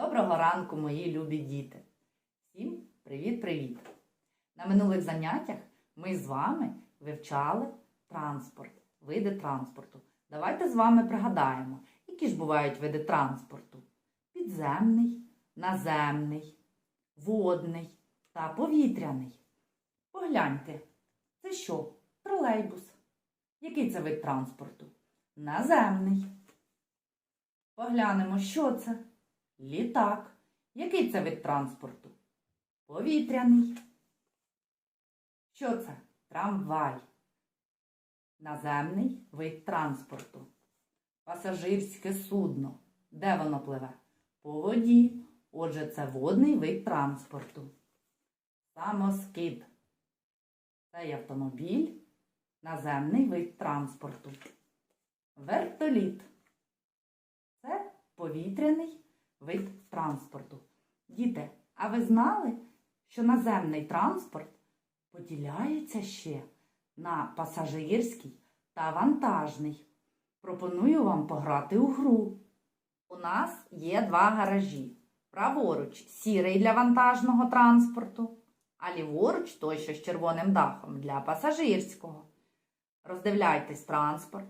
Доброго ранку, мої любі діти! Всім привіт-привіт! На минулих заняттях ми з вами вивчали транспорт, види транспорту. Давайте з вами пригадаємо, які ж бувають види транспорту: підземний, наземний, водний та повітряний. Погляньте, це що? Тролейбус. Який це вид транспорту? Наземний. Поглянемо, що це? Літак. Який це вид транспорту? Повітряний. Що це? Трамвай. Наземний вид транспорту. Пасажирське судно. Де воно пливе? По воді. Отже, це водний вид транспорту. Самоскид. Цей автомобіль. Наземний вид транспорту. Вертоліт. Це повітряний вид транспорту. Діти, а ви знали, що наземний транспорт поділяється ще на пасажирський та вантажний? Пропоную вам пограти у гру. У нас є два гаражі. Праворуч сірий для вантажного транспорту, а ліворуч той, що з червоним дахом для пасажирського. Роздивляйтесь транспорт.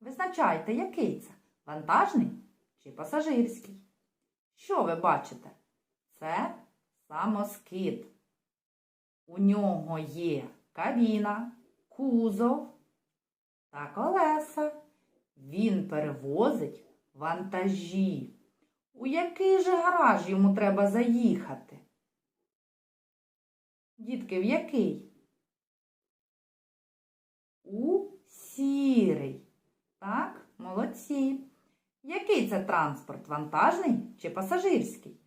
Визначайте, який це вантажний чи пасажирський. Що ви бачите? Це самоскид. У нього є кабіна, кузов та колеса. Він перевозить вантажі. У який же гараж йому треба заїхати? Дітки, в який? У сірий. Так, молодці. Який це транспорт? Вантажний чи пасажирський?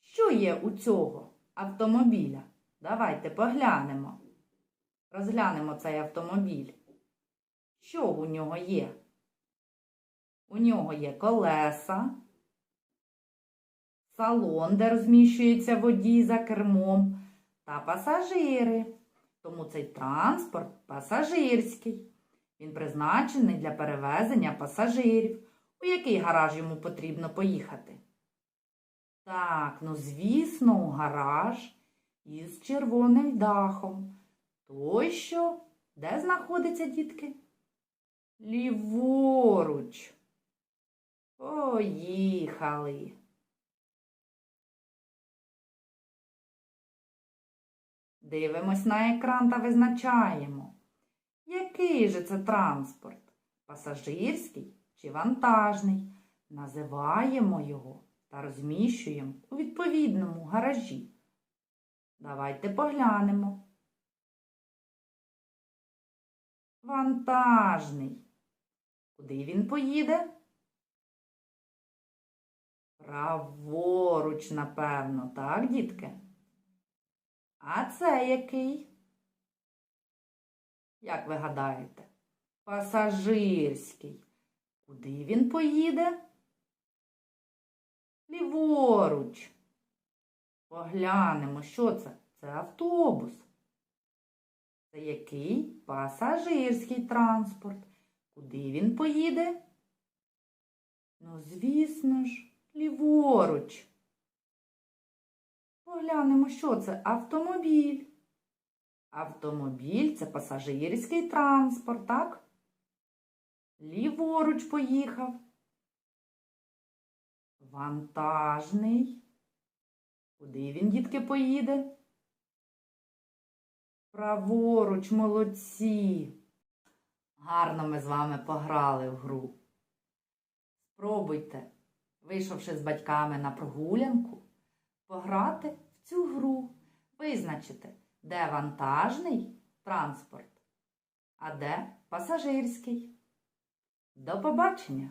Що є у цього автомобіля? Давайте поглянемо. Розглянемо цей автомобіль. Що у нього є? У нього є колеса, салон, де розміщується водій за кермом, та пасажири. Тому цей транспорт пасажирський. Він призначений для перевезення пасажирів. У який гараж йому потрібно поїхати? Так, ну звісно, у гараж із червоним дахом. Той що? Де знаходиться, дітки? Ліворуч. Поїхали. Дивимось на екран та визначаємо. Який же це транспорт? Пасажирський чи вантажний? Називаємо його та розміщуємо у відповідному гаражі. Давайте поглянемо. Вантажний. Куди він поїде? Праворуч, напевно, так, дітки? А це який? Як ви гадаєте? Пасажирський. Куди він поїде? Ліворуч. Поглянемо, що це? Це автобус. Це який пасажирський транспорт. Куди він поїде? Ну, звісно ж, ліворуч. Поглянемо, що це автомобіль. Автомобіль це пасажирський транспорт, так? Ліворуч поїхав. Вантажний. Куди він, дітки, поїде? Праворуч, молодці. Гарно ми з вами пограли в гру. Спробуйте, вийшовши з батьками на прогулянку, пограти в цю гру, визначити, де вантажний транспорт, а де пасажирський. До побачення!